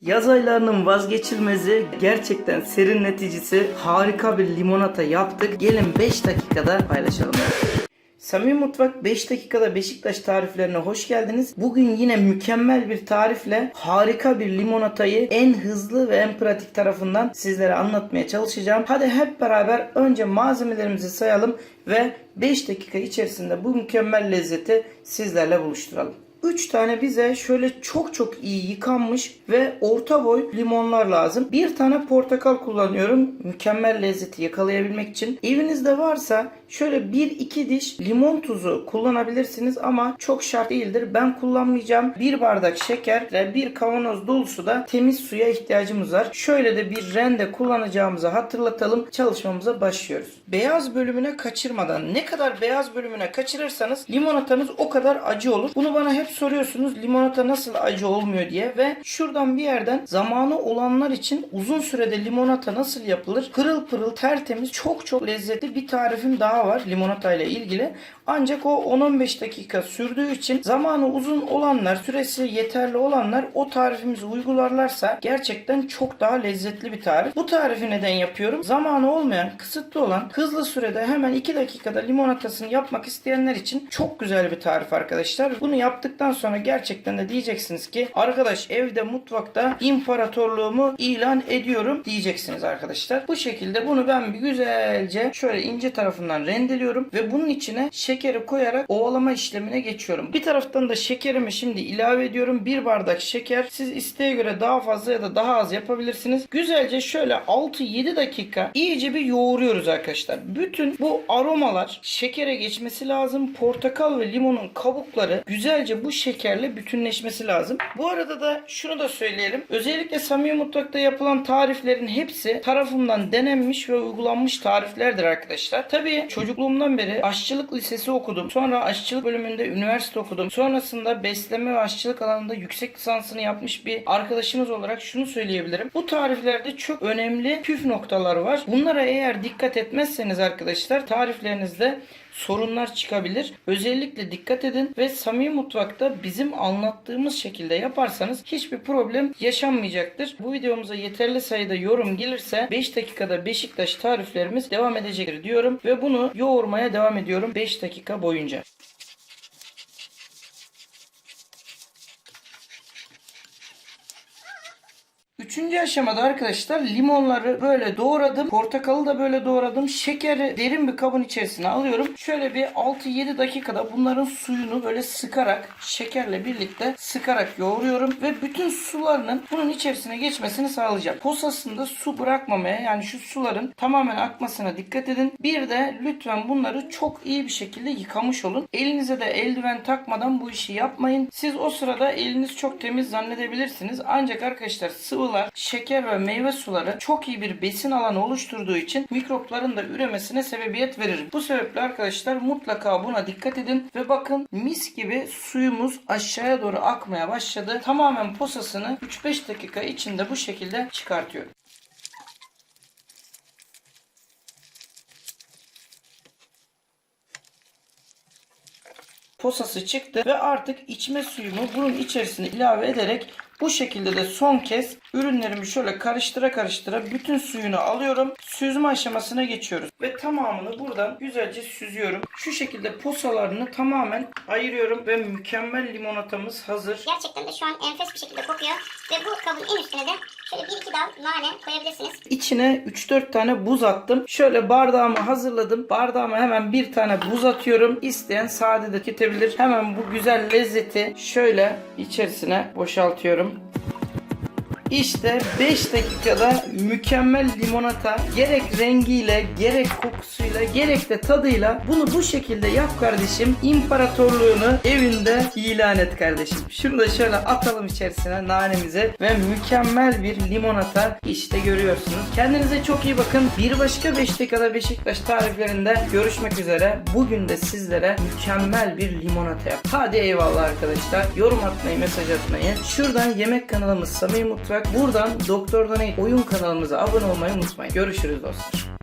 Yaz aylarının vazgeçilmezi, gerçekten serinleticisi harika bir limonata yaptık. Gelin 5 dakikada paylaşalım. Samimi Mutfak 5 dakikada Beşiktaş tariflerine hoş geldiniz. Bugün yine mükemmel bir tarifle harika bir limonatayı en hızlı ve en pratik tarafından sizlere anlatmaya çalışacağım. Hadi hep beraber önce malzemelerimizi sayalım ve 5 dakika içerisinde bu mükemmel lezzeti sizlerle buluşturalım. 3 tane bize şöyle çok çok iyi yıkanmış ve orta boy limonlar lazım. Bir tane portakal kullanıyorum. Mükemmel lezzeti yakalayabilmek için. Evinizde varsa şöyle 1-2 diş limon tuzu kullanabilirsiniz ama çok şart değildir. Ben kullanmayacağım. Bir bardak şeker ve bir kavanoz dolusu da temiz suya ihtiyacımız var. Şöyle de bir rende kullanacağımızı hatırlatalım. Çalışmamıza başlıyoruz. Beyaz bölümüne kaçırmadan ne kadar beyaz bölümüne kaçırırsanız limonatanız o kadar acı olur. Bunu bana hep soruyorsunuz limonata nasıl acı olmuyor diye ve şuradan bir yerden zamanı olanlar için uzun sürede limonata nasıl yapılır? Pırıl pırıl tertemiz çok çok lezzetli bir tarifim daha var limonata ile ilgili. Ancak o 10-15 dakika sürdüğü için zamanı uzun olanlar, süresi yeterli olanlar o tarifimizi uygularlarsa gerçekten çok daha lezzetli bir tarif. Bu tarifi neden yapıyorum? Zamanı olmayan, kısıtlı olan, hızlı sürede hemen 2 dakikada limonatasını yapmak isteyenler için çok güzel bir tarif arkadaşlar. Bunu yaptıktan sonra gerçekten de diyeceksiniz ki arkadaş evde mutfakta imparatorluğumu ilan ediyorum diyeceksiniz arkadaşlar. Bu şekilde bunu ben bir güzelce şöyle ince tarafından rendeliyorum ve bunun içine şekeri koyarak ovalama işlemine geçiyorum. Bir taraftan da şekerimi şimdi ilave ediyorum. Bir bardak şeker. Siz isteğe göre daha fazla ya da daha az yapabilirsiniz. Güzelce şöyle 6-7 dakika iyice bir yoğuruyoruz arkadaşlar. Bütün bu aromalar şekere geçmesi lazım. Portakal ve limonun kabukları güzelce bu şekerle bütünleşmesi lazım. Bu arada da şunu da söyleyelim. Özellikle Samimi Mutfak'ta yapılan tariflerin hepsi tarafımdan denenmiş ve uygulanmış tariflerdir arkadaşlar. Tabii çocukluğumdan beri aşçılık lisesi okudum. Sonra aşçılık bölümünde üniversite okudum. Sonrasında besleme ve aşçılık alanında yüksek lisansını yapmış bir arkadaşınız olarak şunu söyleyebilirim. Bu tariflerde çok önemli püf noktalar var. Bunlara eğer dikkat etmezseniz arkadaşlar tariflerinizde sorunlar çıkabilir. Özellikle dikkat edin ve samimi mutfakta bizim anlattığımız şekilde yaparsanız hiçbir problem yaşanmayacaktır. Bu videomuza yeterli sayıda yorum gelirse 5 dakikada Beşiktaş tariflerimiz devam edecektir diyorum ve bunu yoğurmaya devam ediyorum 5 dakika boyunca. Üçüncü aşamada arkadaşlar limonları böyle doğradım. Portakalı da böyle doğradım. Şekeri derin bir kabın içerisine alıyorum. Şöyle bir 6-7 dakikada bunların suyunu böyle sıkarak şekerle birlikte sıkarak yoğuruyorum. Ve bütün sularının bunun içerisine geçmesini sağlayacağım. Posasında su bırakmamaya yani şu suların tamamen akmasına dikkat edin. Bir de lütfen bunları çok iyi bir şekilde yıkamış olun. Elinize de eldiven takmadan bu işi yapmayın. Siz o sırada eliniz çok temiz zannedebilirsiniz. Ancak arkadaşlar sıvılar, şeker ve meyve suları çok iyi bir besin alanı oluşturduğu için mikropların da üremesine sebebiyet verir. Bu sebeple arkadaşlar mutlaka buna dikkat edin ve bakın mis gibi suyumuz aşağıya doğru akmaya başladı. Tamamen posasını 3-5 dakika içinde bu şekilde çıkartıyorum. posası çıktı ve artık içme suyumu bunun içerisine ilave ederek bu şekilde de son kez ürünlerimi şöyle karıştıra karıştıra bütün suyunu alıyorum. Süzme aşamasına geçiyoruz. Ve tamamını buradan güzelce süzüyorum. Şu şekilde posalarını tamamen ayırıyorum ve mükemmel limonatamız hazır. Gerçekten de şu an enfes bir şekilde kokuyor. Ve bu kabın en üstüne de şöyle bir iki dal nane koyabilirsiniz. İçine 3-4 tane buz attım. Şöyle bardağımı hazırladım. Bardağıma hemen bir tane buz atıyorum. İsteyen sade de tüketebilir. Hemen bu güzel lezzeti şöyle içerisine boşaltıyorum. Bye. İşte 5 dakikada mükemmel limonata gerek rengiyle gerek kokusuyla gerek de tadıyla bunu bu şekilde yap kardeşim. İmparatorluğunu evinde ilan et kardeşim. Şunu da şöyle atalım içerisine nanemize ve mükemmel bir limonata işte görüyorsunuz. Kendinize çok iyi bakın. Bir başka 5 dakikada Beşiktaş tariflerinde görüşmek üzere. Bugün de sizlere mükemmel bir limonata yap. Hadi eyvallah arkadaşlar. Yorum atmayı, mesaj atmayı. Şuradan yemek kanalımız Samimi Mutfak. Buradan Doktor Donate oyun kanalımıza abone olmayı unutmayın. Görüşürüz dostlar.